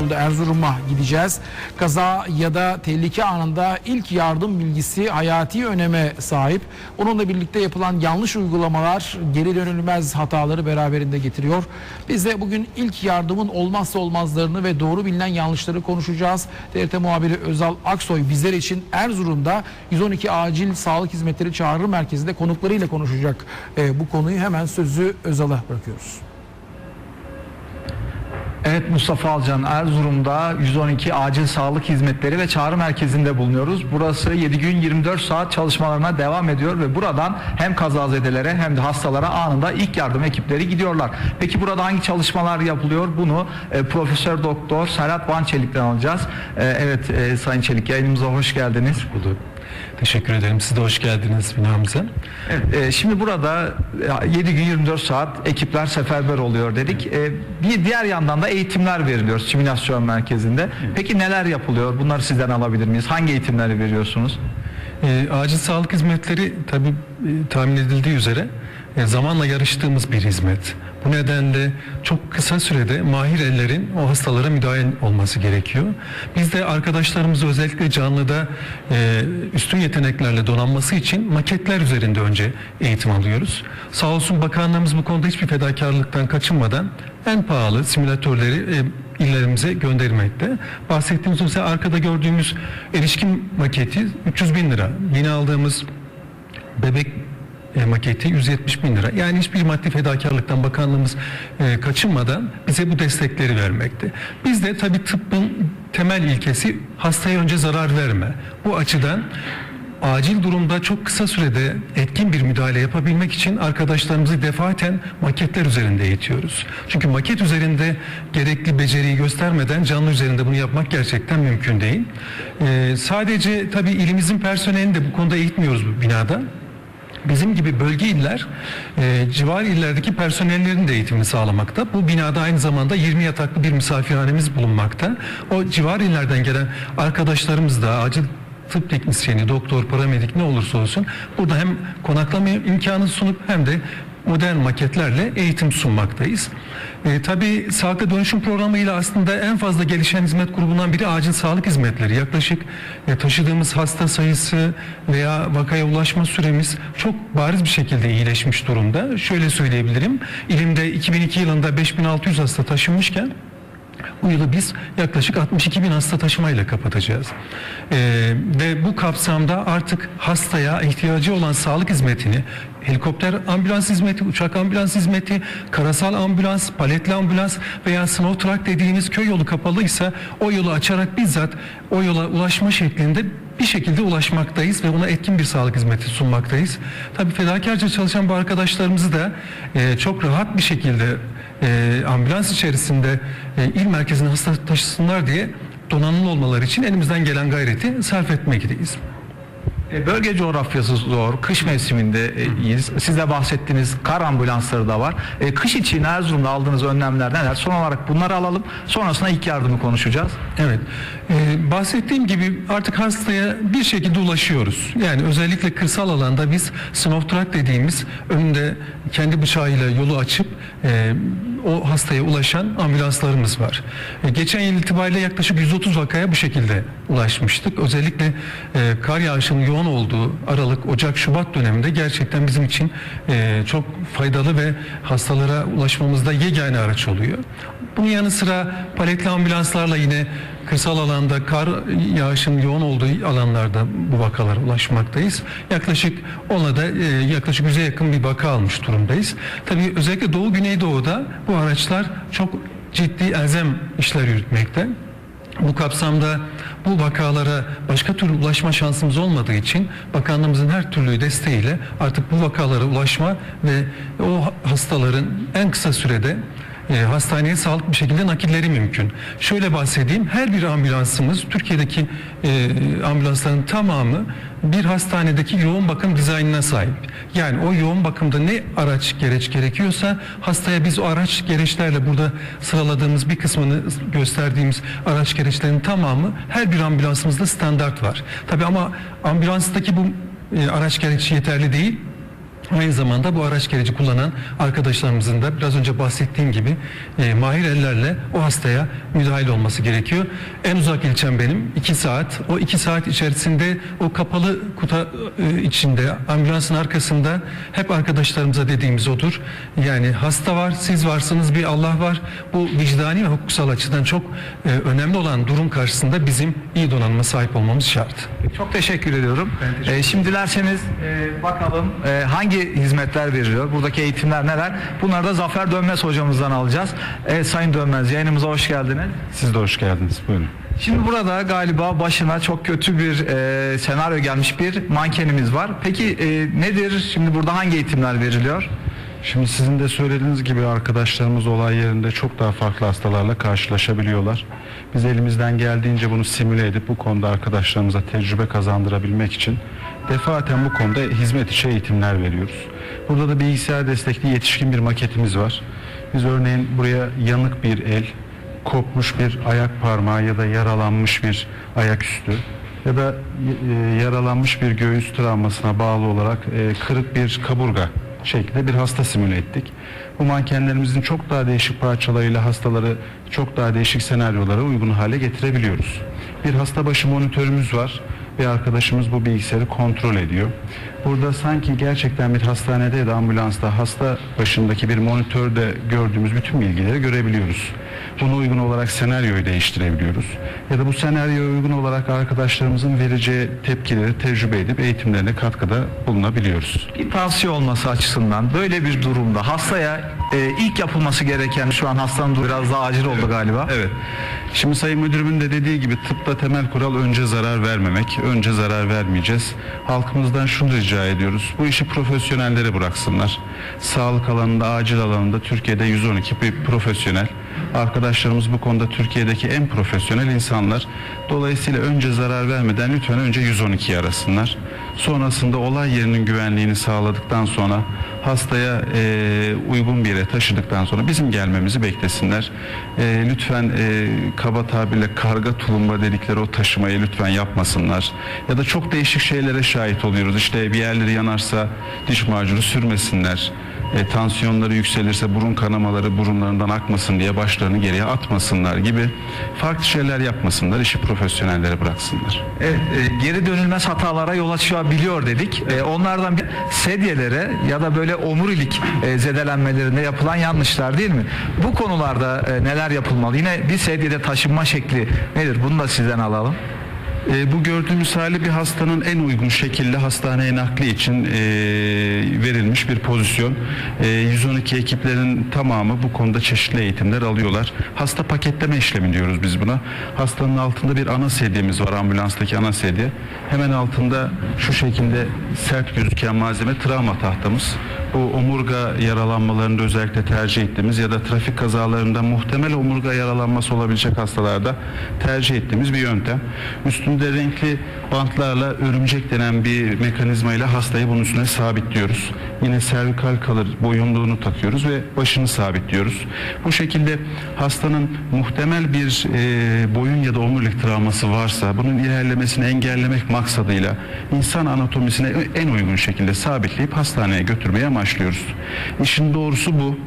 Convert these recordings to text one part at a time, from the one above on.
Erzurum'a gideceğiz. Kaza ya da tehlike anında ilk yardım bilgisi hayati öneme sahip. Onunla birlikte yapılan yanlış uygulamalar geri dönülmez hataları beraberinde getiriyor. Biz de bugün ilk yardımın olmazsa olmazlarını ve doğru bilinen yanlışları konuşacağız. TRT muhabiri Özal Aksoy bizler için Erzurum'da 112 Acil Sağlık Hizmetleri Çağrı Merkezi'nde konuklarıyla konuşacak. Ee, bu konuyu hemen sözü Özal'a bırakıyoruz. Evet Mustafa Alcan Erzurum'da 112 acil sağlık hizmetleri ve çağrı merkezinde bulunuyoruz. Burası 7 gün 24 saat çalışmalarına devam ediyor ve buradan hem kazazedelere hem de hastalara anında ilk yardım ekipleri gidiyorlar. Peki burada hangi çalışmalar yapılıyor? Bunu e, Profesör Doktor Serhat Van Çelik'ten alacağız. E, evet e, Sayın Çelik yayınımıza hoş geldiniz. bulduk. Teşekkür ederim. Siz de hoş geldiniz binamıza. Evet, e, şimdi burada e, 7 gün 24 saat ekipler seferber oluyor dedik. E, bir diğer yandan da eğitimler veriliyor simülasyon merkezinde. Peki neler yapılıyor? Bunları sizden alabilir miyiz? Hangi eğitimleri veriyorsunuz? Ee, acil sağlık hizmetleri tabii e, tahmin edildiği üzere e, zamanla yarıştığımız bir hizmet. Bu nedenle çok kısa sürede mahir ellerin o hastalara müdahale olması gerekiyor. Biz de arkadaşlarımızı özellikle canlıda e, üstün yeteneklerle donanması için maketler üzerinde önce eğitim alıyoruz. Sağ olsun bakanlığımız bu konuda hiçbir fedakarlıktan kaçınmadan en pahalı simülatörleri e, illerimize göndermekte. Bahsettiğimiz mesela arkada gördüğümüz erişkin maketi 300 bin lira. Yeni aldığımız bebek e, maketi 170 bin lira. Yani hiçbir maddi fedakarlıktan bakanlığımız e, kaçınmadan bize bu destekleri vermekte. Biz de tabii tıbbın temel ilkesi hastaya önce zarar verme. Bu açıdan acil durumda çok kısa sürede etkin bir müdahale yapabilmek için arkadaşlarımızı defaten maketler üzerinde eğitiyoruz. Çünkü maket üzerinde gerekli beceriyi göstermeden canlı üzerinde bunu yapmak gerçekten mümkün değil. Ee, sadece tabii ilimizin personelini de bu konuda eğitmiyoruz bu binada. Bizim gibi bölge iller e, civar illerdeki personellerin de eğitimini sağlamakta. Bu binada aynı zamanda 20 yataklı bir misafirhanemiz bulunmakta. O civar illerden gelen arkadaşlarımız da acil tıp teknisyeni, doktor, paramedik ne olursa olsun burada hem konaklama imkanı sunup hem de modern maketlerle eğitim sunmaktayız. E, tabii sağlıklı dönüşüm programıyla aslında en fazla gelişen hizmet grubundan biri acil sağlık hizmetleri. Yaklaşık e, taşıdığımız hasta sayısı veya vakaya ulaşma süremiz çok bariz bir şekilde iyileşmiş durumda. Şöyle söyleyebilirim. İlimde 2002 yılında 5600 hasta taşınmışken bu yılı biz yaklaşık 62 bin hasta taşımayla kapatacağız. Ee, ve bu kapsamda artık hastaya ihtiyacı olan sağlık hizmetini helikopter ambulans hizmeti, uçak ambulans hizmeti, karasal ambulans, paletli ambulans veya snow truck dediğimiz köy yolu kapalıysa o yolu açarak bizzat o yola ulaşma şeklinde bir şekilde ulaşmaktayız ve ona etkin bir sağlık hizmeti sunmaktayız. Tabii fedakarca çalışan bu arkadaşlarımızı da e, çok rahat bir şekilde e, ambulans içerisinde e, il merkezine hasta taşısınlar diye donanımlı olmaları için elimizden gelen gayreti sarf etmekteyiz. E, Bölge coğrafyası zor. Kış mevsimindeyiz. Siz de bahsettiğiniz kar ambulansları da var. E, Kış için Erzurum'da aldığınız önlemler neler? Son olarak bunları alalım. Sonrasında ilk yardımı konuşacağız. Evet. Ee, bahsettiğim gibi artık hastaya bir şekilde ulaşıyoruz. Yani özellikle kırsal alanda biz snow truck dediğimiz önünde kendi bıçağıyla yolu açıp e, o hastaya ulaşan ambulanslarımız var. E, geçen yıl itibariyle yaklaşık 130 vakaya bu şekilde ulaşmıştık. Özellikle e, kar yağışının yoğun olduğu Aralık, Ocak, Şubat döneminde gerçekten bizim için e, çok faydalı ve hastalara ulaşmamızda yegane araç oluyor. Bunun yanı sıra paletli ambulanslarla yine kırsal alanda kar yağışın yoğun olduğu alanlarda bu vakalara ulaşmaktayız. Yaklaşık onunla da e, yaklaşık yüze yakın bir vaka almış durumdayız. Tabii özellikle Doğu Güneydoğu'da bu araçlar çok ciddi elzem işler yürütmekte. Bu kapsamda bu vakalara başka türlü ulaşma şansımız olmadığı için bakanlığımızın her türlü desteğiyle artık bu vakalara ulaşma ve o hastaların en kısa sürede e, hastaneye sağlıklı bir şekilde nakilleri mümkün. Şöyle bahsedeyim. Her bir ambulansımız Türkiye'deki e, ambulansların tamamı bir hastanedeki yoğun bakım dizaynına sahip. Yani o yoğun bakımda ne araç gereç gerekiyorsa hastaya biz o araç gereçlerle burada sıraladığımız bir kısmını gösterdiğimiz araç gereçlerin tamamı her bir ambulansımızda standart var. Tabii ama ambulanstaki bu e, araç gereçi yeterli değil. Aynı zamanda bu araç gereci kullanan arkadaşlarımızın da biraz önce bahsettiğim gibi e, mahir ellerle o hastaya müdahil olması gerekiyor. En uzak ilçem benim 2 saat. O 2 saat içerisinde o kapalı kuta e, içinde ambulansın arkasında hep arkadaşlarımıza dediğimiz odur. Yani hasta var, siz varsınız, bir Allah var. Bu vicdani ve hukuksal açıdan çok e, önemli olan durum karşısında bizim iyi donanıma sahip olmamız şart. Çok teşekkür ediyorum. Ee, şimdi dilerseniz e, bakalım e, hangi hizmetler veriliyor? Buradaki eğitimler neler? Bunları da Zafer Dönmez hocamızdan alacağız. Evet Sayın Dönmez yayınımıza hoş geldiniz. Siz de hoş geldiniz. Buyurun. Şimdi burada galiba başına çok kötü bir e, senaryo gelmiş bir mankenimiz var. Peki e, nedir? Şimdi burada hangi eğitimler veriliyor? Şimdi sizin de söylediğiniz gibi arkadaşlarımız olay yerinde çok daha farklı hastalarla karşılaşabiliyorlar. Biz elimizden geldiğince bunu simüle edip bu konuda arkadaşlarımıza tecrübe kazandırabilmek için defaten bu konuda hizmet içi eğitimler veriyoruz. Burada da bilgisayar destekli yetişkin bir maketimiz var. Biz örneğin buraya yanık bir el, kopmuş bir ayak parmağı ya da yaralanmış bir ayaküstü ya da e, yaralanmış bir göğüs travmasına bağlı olarak e, kırık bir kaburga şeklinde bir hasta simüle ettik. Bu mankenlerimizin çok daha değişik parçalarıyla hastaları çok daha değişik senaryolara uygun hale getirebiliyoruz. Bir hasta başı monitörümüz var bir arkadaşımız bu bilgisayarı kontrol ediyor. Burada sanki gerçekten bir hastanede ya da ambulansta hasta başındaki bir monitörde gördüğümüz bütün bilgileri görebiliyoruz. Buna uygun olarak senaryoyu değiştirebiliyoruz. Ya da bu senaryoya uygun olarak arkadaşlarımızın vereceği tepkileri tecrübe edip eğitimlerine katkıda bulunabiliyoruz. Bir tavsiye olması açısından böyle bir durumda hastaya e, ilk yapılması gereken şu an hastanın biraz daha acil oldu galiba. Evet. Şimdi Sayın Müdürümün de dediği gibi tıpta temel kural önce zarar vermemek. Önce zarar vermeyeceğiz. Halkımızdan şunu rica ediyoruz. Bu işi profesyonellere bıraksınlar. Sağlık alanında, acil alanında Türkiye'de 112 bir profesyonel. Arkadaşlarımız bu konuda Türkiye'deki en profesyonel insanlar. Dolayısıyla önce zarar vermeden lütfen önce 112'yi arasınlar. Sonrasında olay yerinin güvenliğini sağladıktan sonra hastaya e, uygun bir yere taşıdıktan sonra bizim gelmemizi beklesinler. E, lütfen e, kaba tabirle karga tulumba dedikleri o taşımayı lütfen yapmasınlar. Ya da çok değişik şeylere şahit oluyoruz. İşte bir yerleri yanarsa diş macunu sürmesinler. E, tansiyonları yükselirse burun kanamaları burunlarından akmasın diye başlarını geriye atmasınlar gibi farklı şeyler yapmasınlar. işi profesyonellere bıraksınlar. Evet, e, geri dönülmez hatalara yol açabiliyor dedik. E, onlardan bir sedyelere ya da böyle omurilik e, zedelenmelerinde yapılan yanlışlar değil mi? Bu konularda e, neler yapılmalı? Yine bir sedyede taşınma şekli nedir? Bunu da sizden alalım. E, bu gördüğümüz hali bir hastanın en uygun şekilde hastaneye nakli için e, verilmiş bir pozisyon. E, 112 ekiplerin tamamı bu konuda çeşitli eğitimler alıyorlar. Hasta paketleme işlemi diyoruz biz buna. Hastanın altında bir ana sedyemiz var ambulanstaki ana sedye. Hemen altında şu şekilde sert gözüken malzeme travma tahtamız. Bu omurga yaralanmalarında özellikle tercih ettiğimiz ya da trafik kazalarında muhtemel omurga yaralanması olabilecek hastalarda tercih ettiğimiz bir yöntem. Üstünde renkli bantlarla örümcek denen bir mekanizmayla hastayı bunun üstüne sabitliyoruz. Yine servikal kalır boyunluğunu takıyoruz ve başını sabitliyoruz. Bu şekilde hastanın muhtemel bir e, boyun ya da omurilik travması varsa bunun ilerlemesini engellemek maksadıyla insan anatomisine en uygun şekilde sabitleyip hastaneye götürmeye amaçlıyoruz. İşin doğrusu bu.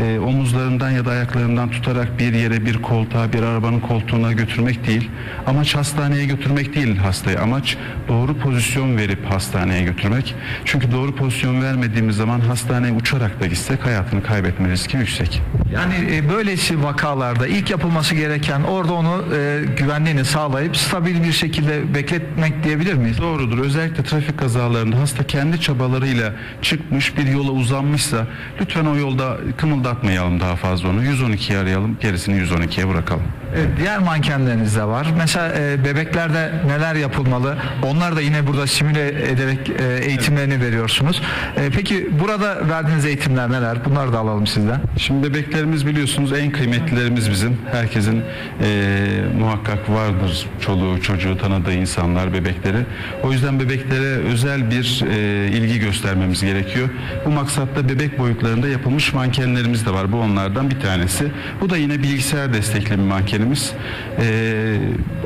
E, omuzlarından ya da ayaklarından tutarak bir yere bir koltuğa bir arabanın koltuğuna götürmek değil. Amaç hastaneye götürmek değil hastayı. Amaç doğru pozisyon verip hastaneye götürmek. Çünkü doğru pozisyon vermediğimiz zaman hastaneye uçarak da gitsek hayatını kaybetme riski yüksek. Yani e, böylesi vakalarda ilk yapılması gereken orada onu e, güvenliğini sağlayıp stabil bir şekilde bekletmek diyebilir miyiz? Doğrudur. Özellikle trafik kazalarında hasta kendi çabalarıyla çıkmış bir yola uzanmışsa lütfen o yolda kımıldatmayalım daha fazla onu. 112'yi arayalım, gerisini 112'ye bırakalım. Evet, diğer mankenleriniz de var. Mesela e, bebeklerde neler yapılmalı? Onlar da yine burada simüle ederek e, eğitimlerini veriyorsunuz. E, peki burada verdiğiniz eğitimler neler? Bunları da alalım sizden. Şimdi bebeklerimiz biliyorsunuz en kıymetlilerimiz bizim. Herkesin eee, muhakkak vardır çoluğu çocuğu tanıdığı insanlar bebekleri. O yüzden bebeklere özel bir eee, ilgi göstermemiz gerekiyor. Bu maksatla bebek boyutlarında yapılmış mankenlerimiz de var. Bu onlardan bir tanesi. Bu da yine bilgisayar destekli bir manken. Mankenimiz. Ee,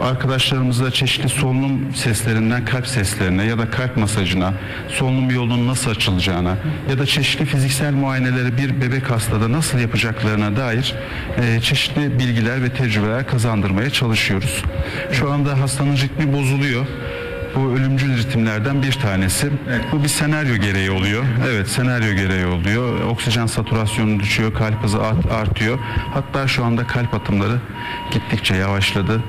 arkadaşlarımıza çeşitli solunum seslerinden kalp seslerine ya da kalp masajına, solunum yolunun nasıl açılacağına ya da çeşitli fiziksel muayeneleri bir bebek hastada nasıl yapacaklarına dair e, çeşitli bilgiler ve tecrübeler kazandırmaya çalışıyoruz. Şu anda hastanın ritmi bozuluyor. Bu ölümcül ritimlerden bir tanesi. Bu bir senaryo gereği oluyor. Evet, senaryo gereği oluyor. Oksijen satürasyonu düşüyor, kalp hızı art- artıyor. Hatta şu anda kalp atımları gittikçe yavaşladı.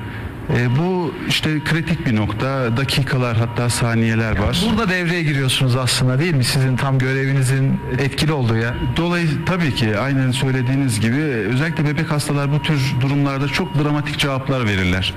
E, bu işte kritik bir nokta. Dakikalar hatta saniyeler var. Burada devreye giriyorsunuz aslında değil mi? Sizin tam görevinizin etkili olduğu ya. Dolayı tabii ki aynen söylediğiniz gibi özellikle bebek hastalar bu tür durumlarda çok dramatik cevaplar verirler.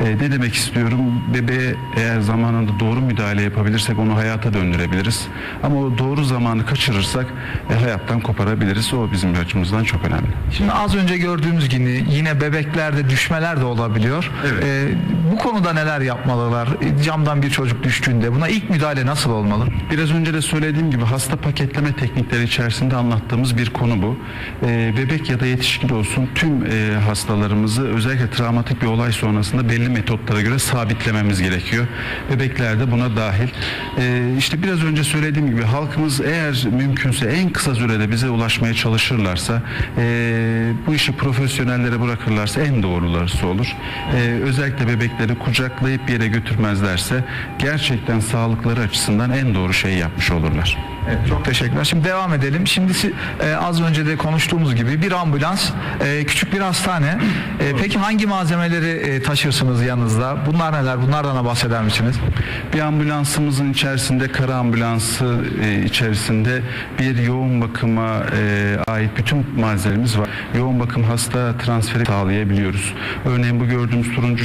Ee, ne demek istiyorum? Bebeğe eğer zamanında doğru müdahale yapabilirsek onu hayata döndürebiliriz. Ama o doğru zamanı kaçırırsak e, hayattan koparabiliriz. O bizim açımızdan çok önemli. Şimdi az önce gördüğümüz gibi yine bebeklerde düşmeler de olabiliyor. Evet. Ee, bu konuda neler yapmalılar? Camdan bir çocuk düştüğünde buna ilk müdahale nasıl olmalı? Biraz önce de söylediğim gibi hasta paketleme teknikleri içerisinde anlattığımız bir konu bu. Ee, bebek ya da yetişkin olsun tüm e, hastalarımızı özellikle travmatik bir olay sonrasında belli metotlara göre sabitlememiz gerekiyor. Bebekler de buna dahil. Ee, işte biraz önce söylediğim gibi halkımız eğer mümkünse en kısa sürede bize ulaşmaya çalışırlarsa e, bu işi profesyonellere bırakırlarsa en doğrularısı olur. Ee, özellikle bebekleri kucaklayıp yere götürmezlerse gerçekten sağlıkları açısından en doğru şeyi yapmış olurlar. Evet, çok teşekkürler. Şimdi devam edelim. Şimdi e, az önce de konuştuğumuz gibi bir ambulans, e, küçük bir hastane. E, peki hangi malzemeleri e, taşırsınız yanınızda? Bunlar neler? Bunlardan da bahseder misiniz? Bir ambulansımızın içerisinde kara ambulansı e, içerisinde bir yoğun bakıma e, ait bütün malzememiz var. Yoğun bakım hasta transferi sağlayabiliyoruz. Örneğin bu gördüğümüz turuncu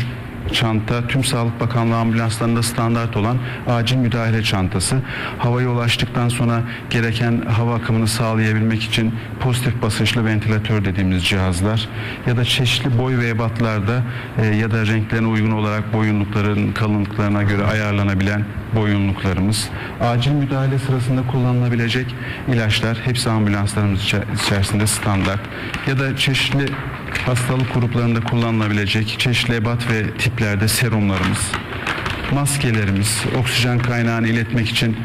çanta tüm Sağlık Bakanlığı ambulanslarında standart olan acil müdahale çantası. Havaya ulaştıktan sonra gereken hava akımını sağlayabilmek için pozitif basınçlı ventilatör dediğimiz cihazlar ya da çeşitli boy ve ebatlarda e, ya da renklerine uygun olarak boyunlukların kalınlıklarına göre ayarlanabilen boyunluklarımız, acil müdahale sırasında kullanılabilecek ilaçlar hepsi ambulanslarımız içe- içerisinde standart ya da çeşitli hastalık gruplarında kullanılabilecek çeşitli ebat ve tiplerde serumlarımız, maskelerimiz, oksijen kaynağını iletmek için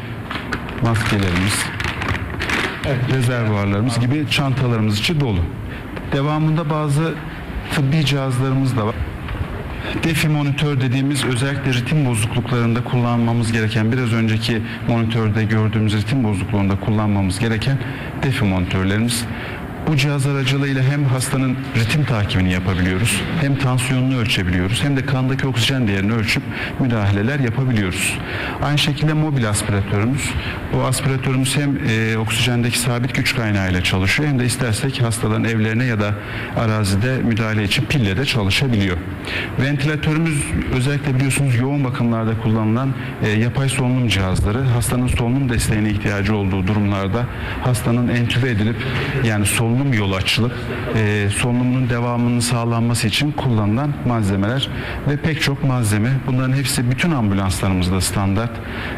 maskelerimiz, rezervuarlarımız gibi çantalarımız içi dolu. Devamında bazı tıbbi cihazlarımız da var. Defi monitör dediğimiz özellikle ritim bozukluklarında kullanmamız gereken biraz önceki monitörde gördüğümüz ritim bozukluğunda kullanmamız gereken defi monitörlerimiz. Bu cihaz aracılığıyla hem hastanın ritim takibini yapabiliyoruz, hem tansiyonunu ölçebiliyoruz, hem de kandaki oksijen değerini ölçüp müdahaleler yapabiliyoruz. Aynı şekilde mobil aspiratörümüz. Bu aspiratörümüz hem e, oksijendeki sabit güç kaynağıyla çalışıyor hem de istersek hastaların evlerine ya da arazide müdahale için pille de çalışabiliyor. Ventilatörümüz özellikle biliyorsunuz yoğun bakımlarda kullanılan e, yapay solunum cihazları hastanın solunum desteğine ihtiyacı olduğu durumlarda hastanın entübe edilip yani solunum yolu açılıp e, solunumunun devamının sağlanması için kullanılan malzemeler ve pek çok malzeme. Bunların hepsi bütün ambulanslarımızda standart.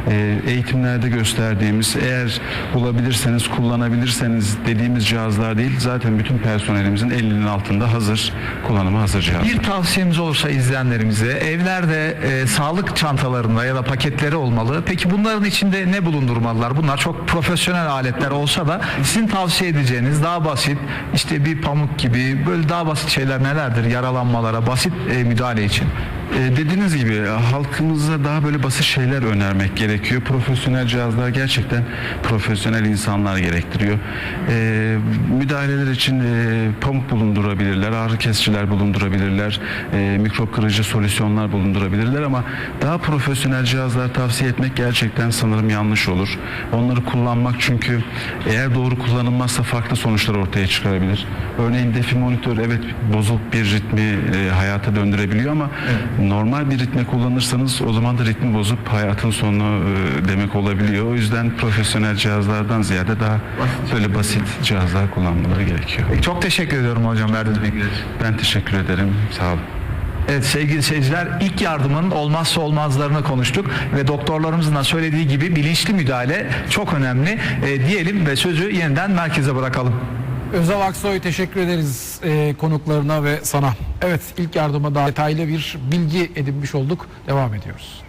E, eğitimlerde gösterdiğimiz eğer bulabilirseniz kullanabilirseniz dediğimiz cihazlar değil zaten bütün personelimizin elinin altında hazır kullanıma hazır cihazlar. Bir tavsiyemiz olursa izleyenlerimize evlerde e, sağlık çantalarında ya da paketleri olmalı. Peki bunların içinde ne bulundurmalılar? Bunlar çok profesyonel aletler olsa da sizin tavsiye edeceğiniz daha basit işte bir pamuk gibi böyle daha basit şeyler nelerdir yaralanmalara basit e, müdahale için? E, dediğiniz gibi halkımıza daha böyle basit şeyler önermek gerekiyor. Profesyonel cihazlar gerçekten profesyonel insanlar gerektiriyor. E, müdahaleler için e, pamuk bulundurabilirler, ağrı kesiciler bulundurabilirler, e, mikrop kırıcı solüsyonlar bulundurabilirler ama daha profesyonel cihazlar tavsiye etmek gerçekten sanırım yanlış olur. Onları kullanmak çünkü eğer doğru kullanılmazsa farklı sonuçlar ortaya çıkarabilir. Örneğin defi monitör evet bozuk bir ritmi e, hayata döndürebiliyor ama normal bir ritme kullanırsanız o zaman da ritmi bozup hayatın sonu e, demek olabiliyor. O yüzden profesyonel cihazlardan ziyade daha böyle basit cihazlar kullanmaları gerekiyor. Çok teşekkür ediyorum hocam verdiğiniz bilgiler için. Ben teşekkür ederim. Sağ olun. Evet sevgili seyirciler ilk yardımın olmazsa olmazlarını konuştuk ve doktorlarımızın da söylediği gibi bilinçli müdahale çok önemli E, diyelim ve sözü yeniden merkeze bırakalım. Özal Aksoy teşekkür ederiz e, konuklarına ve sana. Evet ilk yardıma daha detaylı bir bilgi edinmiş olduk. Devam ediyoruz.